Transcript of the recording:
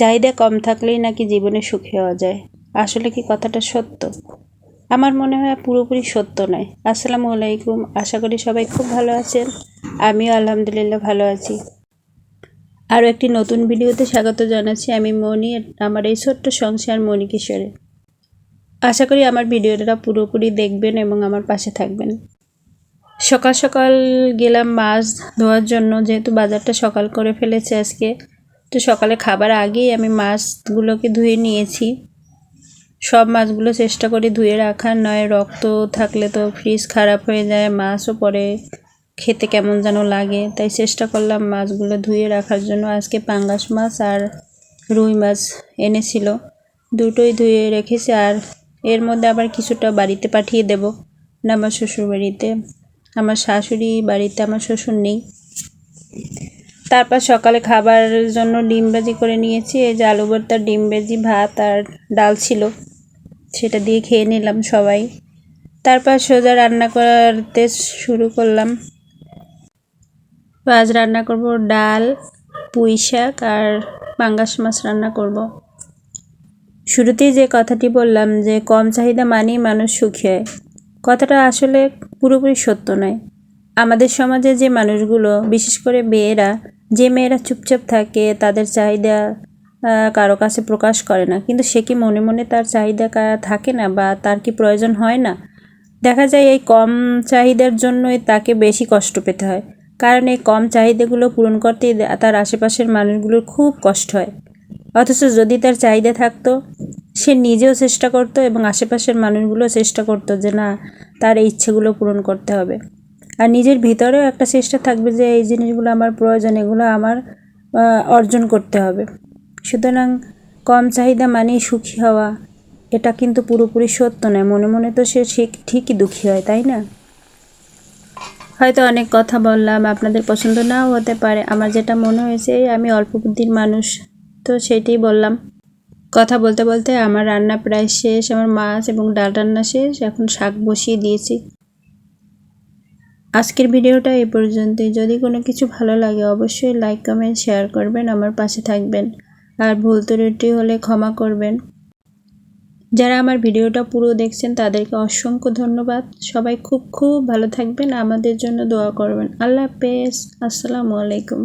চাহিদা কম থাকলেই নাকি জীবনে সুখী হওয়া যায়। আসলে কি কথাটা সত্য? আমার মনে হয় পুরোপুরি সত্য নয়। আসসালামু আলাইকুম। আশা করি সবাই খুব ভালো আছেন। আমিও আলহামদুলিল্লাহ ভালো আছি। আরও একটি নতুন ভিডিওতে স্বাগত জানাচ্ছি আমি মনি আমার এই ছোট্ট সংসার মণি কিশোরে আশা করি আমার ভিডিওটা পুরোপুরি দেখবেন এবং আমার পাশে থাকবেন। সকাল সকাল গেলাম মাছ ধোয়ার জন্য, যেহেতু বাজারটা সকাল করে ফেলেছে আজকে। তো সকালে খাবার আগেই আমি মাছগুলোকে ধুয়ে নিয়েছি। সব মাছগুলো চেষ্টা করি ধুয়ে রাখার, নয় রক্ত থাকলে তো ফ্রিজ খারাপ হয়ে যায়, মাছও পরে খেতে কেমন যেন লাগে। তাই চেষ্টা করলাম মাছগুলো ধুয়ে রাখার জন্য। আজকে পাঙ্গাস মাছ আর রুই মাছ এনেছিল। দুটোই ধুয়ে রেখেছি আর এর মধ্যে আবার কিছুটা বাড়িতে পাঠিয়ে দেব। না আমার শ্বশুর বাড়িতে আমার শাশুড়ি বাড়িতে আমার শ্বশুর নেই। তারপর সকালে খাবারের জন্য ডিম ভাজি করে নিয়েছি। এই যে আলু ভর্তার ডিম ভাজি, ভাত আর ডাল ছিল। সেটা দিয়ে খেয়ে নিলাম সবাই। তারপর সোজা রান্না করতে শুরু করলাম। আজ রান্না করব ডাল, পুঁই শাক আর পাঙ্গাস মাছ রান্না করব। শুরুতেই যে কথাটি বললাম যে কম চাহিদা মানেই মানুষ সুখী হয়। কথাটা আসলে পুরোপুরি সত্য নয়। আমাদের সমাজে যে মানুষগুলো, বিশেষ করে মেয়েরা যে মেয়েরা চুপচাপ থাকে, তাদের চাহিদা কারও কাছে প্রকাশ করে না। কিন্তু সে কি মনে মনে তার চাহিদা থাকে না বা তার কি প্রয়োজন হয় না? দেখা যায় এই কম চাহিদার জন্যই তাকে বেশি কষ্ট পেতে হয়। কারণ এই কম চাহিদাগুলো পূরণ করতেই তার আশেপাশের মানুষগুলোর খুব কষ্ট হয়। অথচ যদি তার চাহিদা থাকতো, সে নিজেও চেষ্টা করতো এবং আশেপাশের মানুষগুলো চেষ্টা করতো যে না, তার ইচ্ছেগুলো পূরণ করতে হবে। আর নিজের ভিতরেও একটা চেষ্টা থাকবে যে এই জিনিসগুলো আমার প্রয়োজন, এগুলো আমার অর্জন করতে হবে। সুতরাং কম চাহিদা মানেই সুখী হওয়া, এটা কিন্তু পুরোপুরি সত্য নয়। মনে মনে তো সে ঠিকই দুঃখী হয়, তাই না? হয়তো অনেক কথা বললাম, আপনাদের পছন্দ নাও হতে পারে। আমার যেটা মনে হয়েছে, আমি অল্প বুদ্ধির মানুষ, তো সেটাই বললাম। কথা বলতে বলতে আমার রান্না প্রায় শেষ, আমার মাছ এবং ডাল রান্না শেষ, এখন শাক বসিয়ে দিয়েছি। আজকের ভিডিওটা এ পর্যন্তই। যদি কোনো কিছু ভালো লাগে, অবশ্যই লাইক কমেন্ট শেয়ার করবেন, আমার পাশে থাকবেন। আর ভুল ত্রুটি হলে ক্ষমা করবেন। যারা আমার ভিডিওটা পুরো দেখছেন, তাদেরকে অসংখ্য ধন্যবাদ। সবাই খুব খুব ভালো থাকবেন। আমাদের জন্য দোয়া করবেন। আল্লাহ হাফেজ। আসসালামু আলাইকুম।